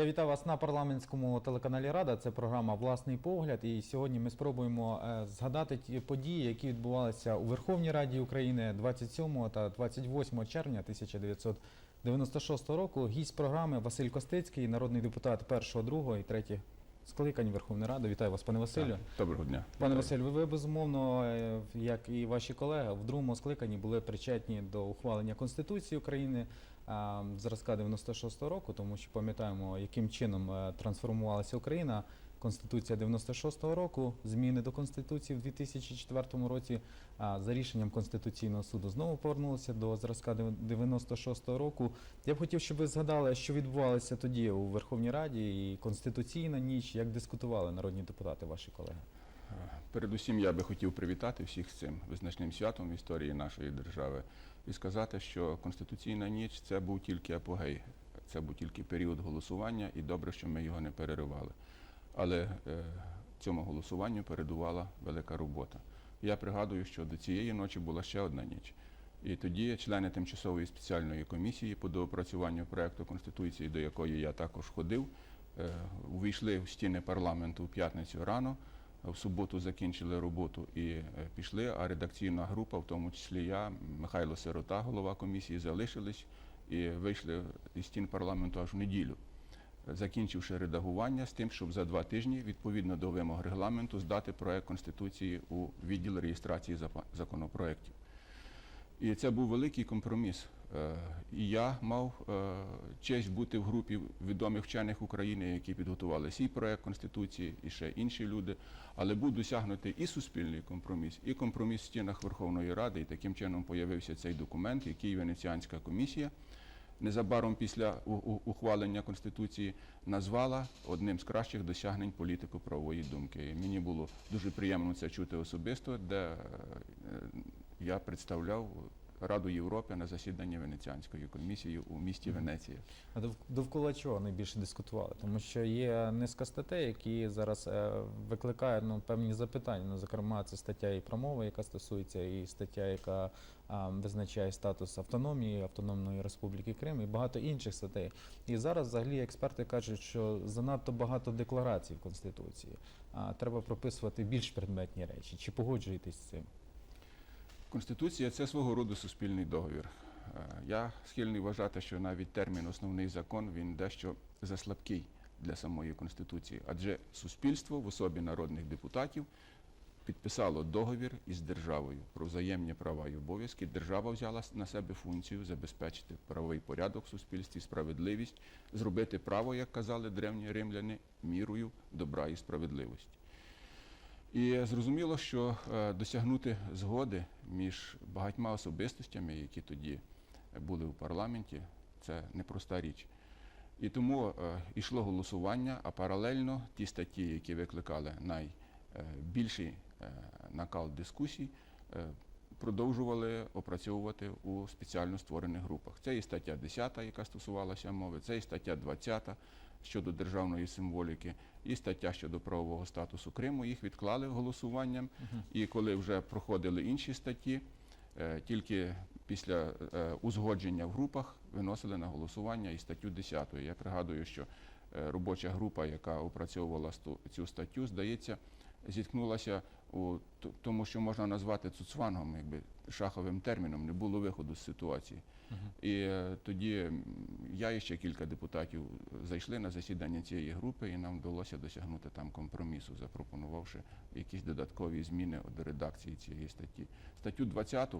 Я вітаю вас на парламентському телеканалі Рада. Це програма Власний погляд. І сьогодні ми спробуємо е, згадати ті події, які відбувалися у Верховній Раді України 27 та 28 червня 1996 року. Гість програми Василь Костицький, народний депутат першого, другого і третє скликань Верховної Ради. Вітаю вас, пане Василю. Доброго дня. Пане. Василь, ви, ви безумовно, е, як і ваші колеги, в другому скликанні були причетні до ухвалення Конституції України зразка 96-го року, тому що пам'ятаємо, яким чином е, трансформувалася Україна. Конституція 96-го року, зміни до Конституції в 2004 році. А за рішенням Конституційного суду знову повернулися до зразка 96-го року. Я б хотів, щоб ви згадали, що відбувалося тоді у Верховній Раді і Конституційна ніч, як дискутували народні депутати, ваші колеги. Передусім я би хотів привітати всіх з цим визначним святом в історії нашої держави і сказати, що Конституційна ніч це був тільки апогей, це був тільки період голосування, і добре, що ми його не переривали. Але е, цьому голосуванню передувала велика робота. Я пригадую, що до цієї ночі була ще одна ніч. І тоді члени тимчасової спеціальної комісії по доопрацюванню проекту Конституції, до якої я також ходив, е, увійшли в стіни парламенту в п'ятницю рано. В суботу закінчили роботу і е, пішли. А редакційна група, в тому числі я, Михайло Сирота, голова комісії, залишились і вийшли із стін парламенту аж в неділю, закінчивши редагування з тим, щоб за два тижні, відповідно до вимог регламенту, здати проект конституції у відділ реєстрації законопроєктів. І це був великий компроміс. Е, І я мав е, честь бути в групі відомих вчених України, які підготували свій проект Конституції, і ще інші люди. Але був досягнутий і суспільний компроміс, і компроміс в стінах Верховної Ради. І таким чином появився цей документ, який Венеціанська комісія незабаром після ухвалення Конституції назвала одним з кращих досягнень політико-правової думки. І мені було дуже приємно це чути особисто, де е, я представляв Раду Європи на засіданні Венеціанської комісії у місті Венеція. А дов- довкола чого найбільше дискутували? Тому що є низка статей, які зараз е, викликають ну, певні запитання. Ну, зокрема, це стаття і про мову, яка стосується, і стаття, яка а, визначає статус автономії Автономної Республіки Крим, і багато інших статей. І зараз взагалі експерти кажуть, що занадто багато декларацій в Конституції. А треба прописувати більш предметні речі. Чи погоджуєтесь з цим? Конституція це свого роду суспільний договір. Е, Я схильний вважати, що навіть термін основний закон він дещо заслабкий для самої конституції, адже суспільство в особі народних депутатів підписало договір із державою про взаємні права і обов'язки. Держава взяла на себе функцію забезпечити правовий порядок в суспільстві, справедливість, зробити право, як казали древні римляни, мірою добра і справедливості. І зрозуміло, що е, досягнути згоди між багатьма особистостями, які тоді були у парламенті, це непроста річ. І тому е, йшло голосування, а паралельно ті статті, які викликали найбільший е, накал дискусій, продовжували опрацьовувати у спеціально створених групах. Це і стаття 10, яка стосувалася мови, це і стаття 20 щодо державної символіки, і стаття щодо правового статусу Криму. Їх відклали голосуванням. І коли вже проходили інші статті, е, тільки після е, узгодження в групах виносили на голосування і статтю 10. Я пригадую, що е, робоча група, яка опрацьовувала цю статтю, здається, зіткнулася у тому, що можна назвати цуцвангом, якби шаховим терміном, не було виходу з ситуації. І е, тоді я і ще кілька депутатів зайшли на засідання цієї групи, і нам вдалося досягнути там компромісу, запропонувавши якісь додаткові зміни до редакції цієї статті. Статтю 20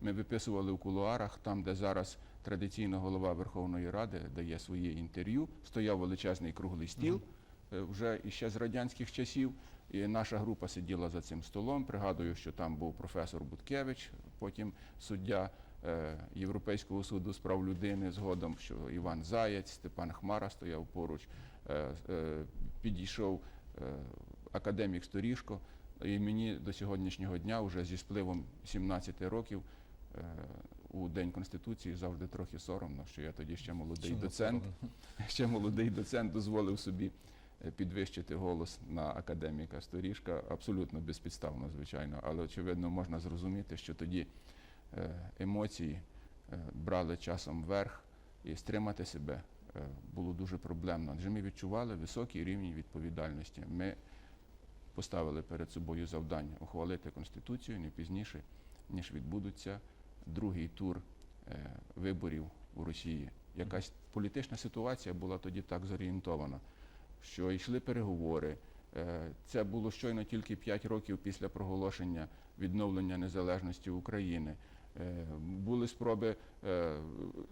ми виписували в кулуарах, там, де зараз традиційно голова Верховної Ради дає своє інтерв'ю, стояв величезний круглий стіл. е, Вже іще з радянських часів, і наша група сиділа за цим столом. Пригадую, що там був професор Буткевич, потім суддя е, Європейського суду з прав людини, згодом, що Іван Заєць, Степан Хмара стояв поруч, е, е, підійшов е, академік Сторішко. І мені до сьогоднішнього дня, вже зі спливом 17 років, е, у День Конституції завжди трохи соромно, що я тоді ще молодий Чому доцент, соромно? ще молодий доцент дозволив собі е, підвищити голос на академіка Сторішка, абсолютно безпідставно, звичайно, але очевидно можна зрозуміти, що тоді е, емоції е, брали часом верх, і стримати себе е, було дуже проблемно. Адже ми відчували високий рівень відповідальності. Ми поставили перед собою завдання ухвалити Конституцію не пізніше, ніж відбудеться другий тур е, виборів у Росії. Якась політична ситуація була тоді так зорієнтована, що йшли переговори. Е, Це було щойно тільки 5 років після проголошення відновлення незалежності України. Е, Були спроби е,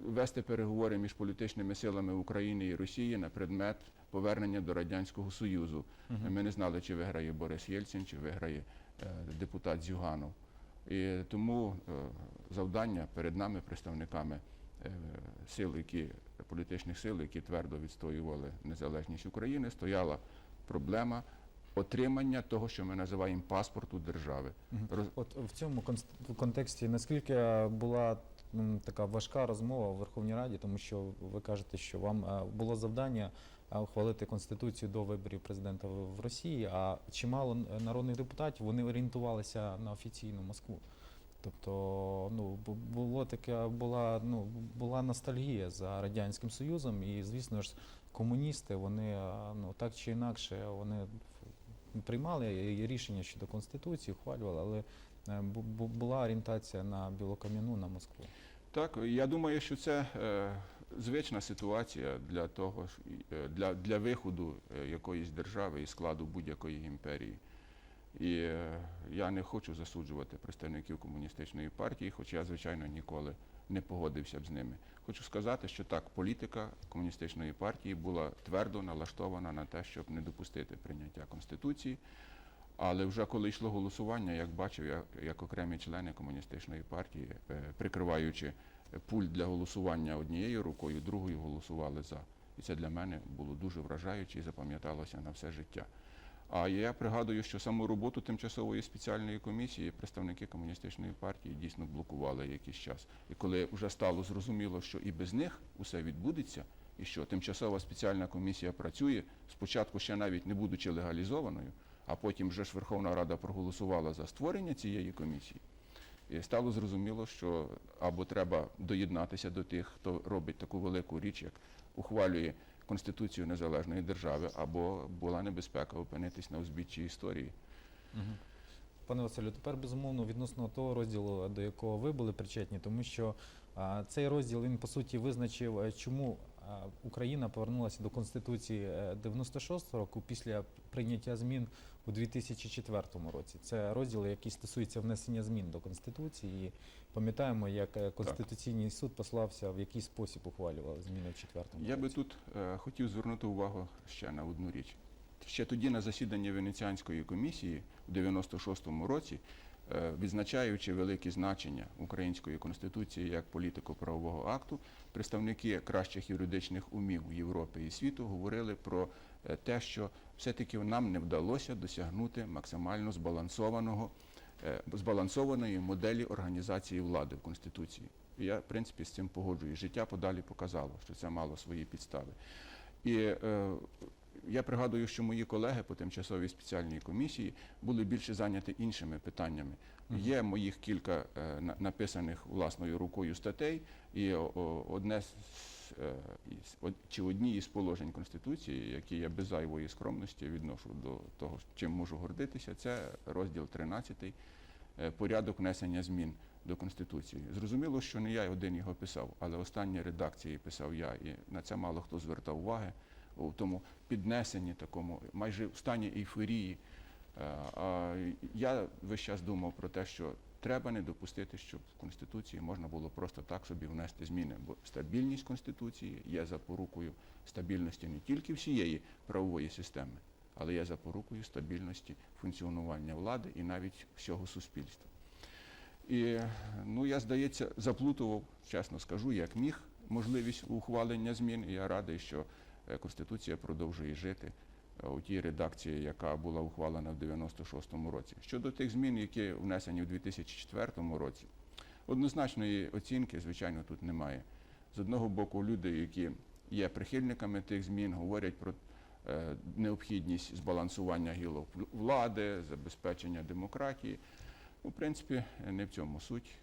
вести переговори між політичними силами України і Росії на предмет повернення до Радянського Союзу. Ми не знали, чи виграє Борис Єльцин, чи виграє депутат Зюганов. І тому завдання перед нами, представниками сил, які політичних сил, які твердо відстоювали незалежність України, стояла проблема отримання того, що ми називаємо паспорту держави. От в цьому контексті наскільки була така важка розмова в Верховній Раді, тому що ви кажете, що вам е, було завдання е, ухвалити конституцію до виборів президента в в Росії, а чимало народних депутатів вони орієнтувалися на офіційну Москву. Тобто, ну було таке, була ну була ностальгія за радянським союзом, і звісно ж, комуністи вони е, ну так чи інакше вони приймали рішення щодо конституції, ухвалювали, але е, бу- бу- була орієнтація на Білокам'яну, на Москву. Так, я думаю, що це е, звична ситуація для того, для, для виходу якоїсь держави із складу будь-якої імперії. І е, я не хочу засуджувати представників комуністичної партії, хоч я, звичайно, ніколи не погодився б з ними. Хочу сказати, що так, політика комуністичної партії була твердо налаштована на те, щоб не допустити прийняття Конституції. Але вже коли йшло голосування, як бачив, я як окремі члени комуністичної партії, е, прикриваючи пульт для голосування однією рукою, другою голосували за. І це для мене було дуже вражаюче і запам'яталося на все життя. А я пригадую, що саму роботу тимчасової спеціальної комісії представники комуністичної партії дійсно блокували якийсь час. І коли вже стало зрозуміло, що і без них усе відбудеться, і що тимчасова спеціальна комісія працює, спочатку ще навіть не будучи легалізованою, а потім вже ж Верховна Рада проголосувала за створення цієї комісії. І стало зрозуміло, що або треба доєднатися до тих, хто робить таку велику річ, як ухвалює Конституцію незалежної держави, або була небезпека опинитись на узбіччі історії. Пане Василю, тепер безумовно відносно того розділу, до якого ви були причетні, тому що а, цей розділ він по суті визначив, е, чому Україна повернулася до Конституції е, 96-го року після прийняття змін у 2004 році. Це розділ, який стосується внесення змін до Конституції. І пам'ятаємо, як е, Конституційний суд послався, в який спосіб ухвалював зміни в четвертому Я би тут е, хотів звернути увагу ще на одну річ. Ще тоді на засіданні Венеціанської комісії у 96-му році, е, відзначаючи велике значення української конституції як політико-правового акту, представники кращих юридичних умів Європи і світу говорили про е, те, що все-таки нам не вдалося досягнути максимально збалансованого, е, збалансованої моделі організації влади в Конституції. І я, в принципі, з цим погоджуюсь. Життя подалі показало, що це мало свої підстави. І е, я пригадую, що мої колеги по тимчасовій спеціальній комісії були більше зайняті іншими питаннями. Мгм. Є моїх кілька е, на- написаних власною рукою статей, і о- одне з е, чи одні із положень Конституції, які я без зайвої скромності відношу до того, чим можу гордитися, це розділ 13 е, порядок внесення змін до Конституції. Зрозуміло, що не я один його писав, але останні редакції писав я, і на це мало хто звертав уваги у тому піднесенні такому, майже в стані ейфорії. Е, я весь час думав про те, що треба не допустити, щоб в Конституції можна було просто так собі внести зміни, бо стабільність Конституції є запорукою стабільності не тільки всієї правової системи, але є запорукою стабільності функціонування влади і навіть всього суспільства. І ну я здається, заплутував, чесно скажу, як міг можливість ухвалення змін. Я радий, що Конституція продовжує жити е, у тій редакції, яка була ухвалена в 96-му році. Щодо тих змін, які внесені в 2004 році, однозначної оцінки, звичайно, тут немає. З одного боку, люди, які є прихильниками тих змін, говорять про е, необхідність збалансування гілок влади, забезпечення демократії. В принципі, не в цьому суть.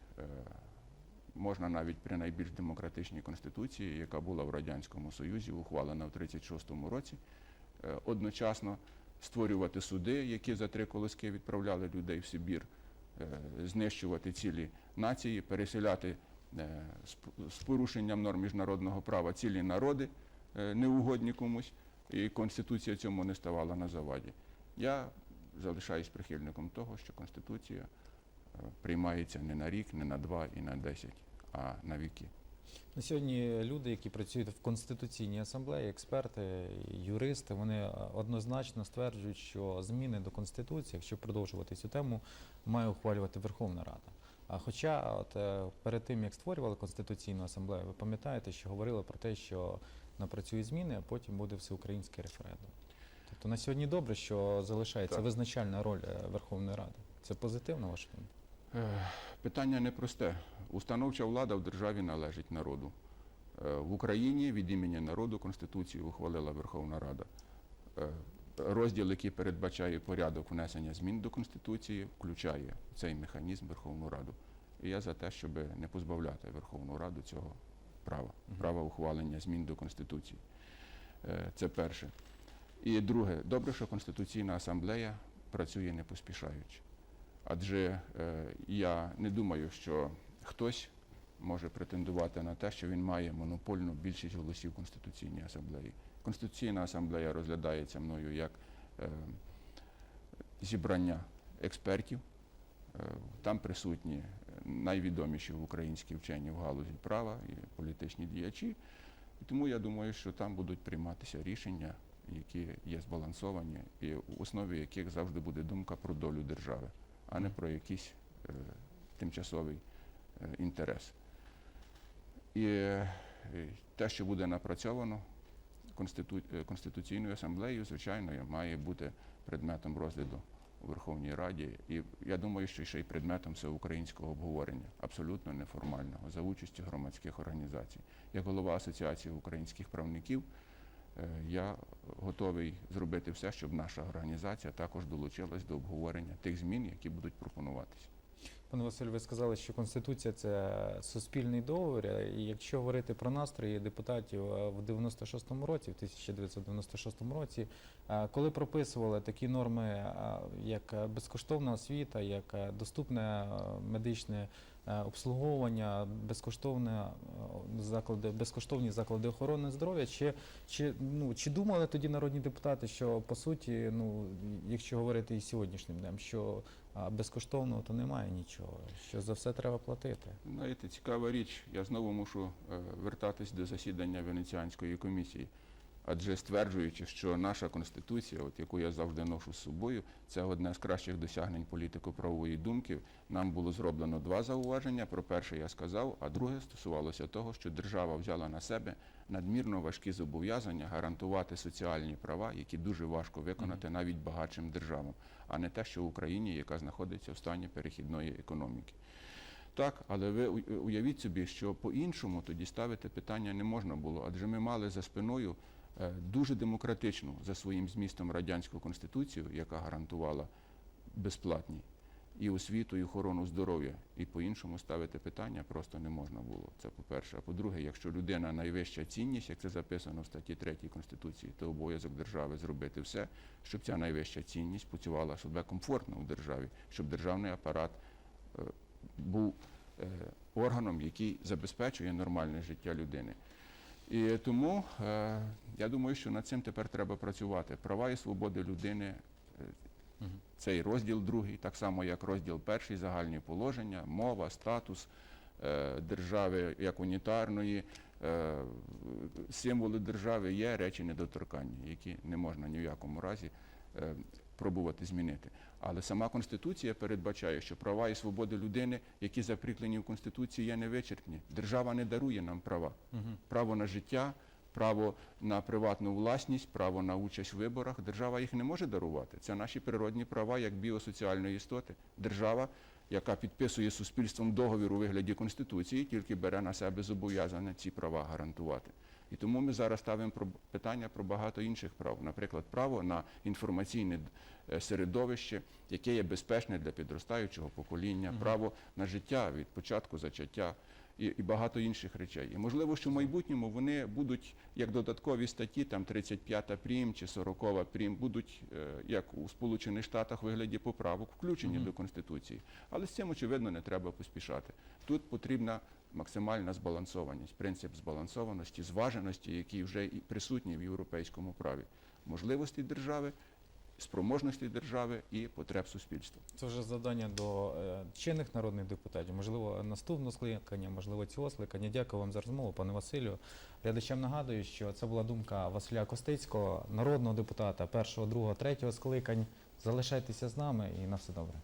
Можна навіть при найбільш демократичній конституції, яка була в Радянському Союзі, ухвалена в 1936 році, е, одночасно створювати суди, які за три колоски відправляли людей в Сибір, е, знищувати цілі нації, переселяти е, з порушенням норм міжнародного права цілі народи, неугодні комусь, і Конституція цьому не ставала на заваді. Я залишаюсь прихильником того, що Конституція приймається не на рік, не на два і на десять, а на віки. На сьогодні люди, які працюють в конституційній асамблеї, експерти, юристи, вони е, однозначно стверджують, що зміни до конституції, якщо продовжувати цю тему, має ухвалювати Верховна Рада. А хоча от, е, перед тим як створювали конституційну асамблею, ви пам'ятаєте, що говорили про те, що напрацюють зміни, а потім буде всеукраїнський референдум. Тобто на сьогодні добре, що залишається Так. визначальна роль е, Верховної Ради. Це позитивно ваше думка? Е, Питання непросте. Установча влада в державі належить народу. Е, В Україні від імені народу Конституцію ухвалила Верховна Рада. Е, Розділ, який передбачає порядок внесення змін до Конституції, включає цей механізм Верховну Раду. І я за те, щоб не позбавляти Верховну Раду цього права, права ухвалення змін до Конституції. Це перше. І друге, добре, що Конституційна асамблея працює не поспішаючи. Адже е, я не думаю, що хтось може претендувати на те, що він має монопольну більшість голосів Конституційній асамблеї. Конституційна асамблея розглядається мною як е, зібрання експертів. Е, Там присутні найвідоміші українські вчені в галузі права і політичні діячі. І тому я думаю, що там будуть прийматися рішення, які є збалансовані, і в основі яких завжди буде думка про долю держави, а не про якийсь е, тимчасовий е, інтерес. І е, те, що буде напрацьовано Конститу... е, Конституційною асамблеєю, звичайно, має бути предметом розгляду у Верховній Раді. І я думаю, що ще й предметом всеукраїнського обговорення, абсолютно неформального, за участю громадських організацій. Як голова Асоціації українських правників, я готовий зробити все, щоб наша організація також долучилась до обговорення тих змін, які будуть пропонуватися. Пане Василь, ви сказали, що Конституція це суспільний договір. І якщо говорити про настрої депутатів е, в 96-му році, в 1996 році, е, коли прописували такі норми, е, як е, безкоштовна освіта, як е, доступне е, медичне е, обслуговування, безкоштовне е, заклади, безкоштовні заклади охорони здоров'я, чи, чи, ну, чи думали тоді народні депутати, що по суті, ну, якщо говорити і сьогоднішнім днем, що безкоштовного то немає нічого, що за все треба платити. Знаєте, цікава річ. Я знову мушу е, вертатись до засідання Венеціанської комісії. Адже стверджуючи, що наша конституція, от яку я завжди ношу з собою, це одне з кращих досягнень політико-правової думки. Нам було зроблено два зауваження. Про перше я сказав, а друге стосувалося того, що держава взяла на себе надмірно важкі зобов'язання гарантувати соціальні права, які дуже важко виконати навіть багатшим державам, а не те, що в Україні, яка знаходиться в стані перехідної економіки. Так, але ви уявіть собі, що по-іншому тоді ставити питання не можна було, адже ми мали за спиною дуже демократичну за своїм змістом радянську конституцію, яка гарантувала безплатні і освіту, і охорону здоров'я. І по-іншому ставити питання просто не можна було. Це по-перше. А по-друге, якщо людина найвища цінність, як це записано в статті 3 Конституції, то обов'язок держави зробити все, щоб ця найвища цінність працювала себе комфортно у державі, щоб державний апарат е, був е, органом, який забезпечує нормальне життя людини. І тому е, я думаю, що над цим тепер треба працювати. Права і свободи людини. е. Цей розділ другий, так само як розділ перший, загальні положення, мова, статус е, держави як унітарної, символи держави є речі недоторканні, які не можна ні в якому разі пробувати змінити. Але сама Конституція передбачає, що права і свободи людини, які запріклені в Конституції, є невичерпні. Держава не дарує нам права. Право на життя, право на приватну власність, право на участь в виборах. Держава їх не може дарувати. Це наші природні права як біосоціальної істоти. Держава, яка підписує суспільством договір у вигляді Конституції, тільки бере на себе зобов'язання ці права гарантувати. І тому ми зараз ставимо про питання про багато інших прав, наприклад, право на інформаційне е, середовище, яке є безпечне для підростаючого покоління, право на життя від початку зачаття і, і багато інших речей. І можливо, що в майбутньому вони будуть як додаткові статті, там 35 прим чи 40 прим, будуть е, як у Сполучених Штатах в вигляді поправок включені Мгм. до Конституції. Але з цим, очевидно, не треба поспішати. Тут потрібна максимальна збалансованість, принцип збалансованості, зваженості, який вже і присутній в європейському праві, можливості держави, спроможності держави і потреб суспільства. Це вже завдання до е, чинних народних депутатів. Можливо, наступного скликання, можливо, цього скликання. Дякую вам за розмову, пане Василю. Глядачам нагадую, що це була думка Василя Костицького, народного депутата першого, другого, третього скликань. Залишайтеся з нами і на все добре.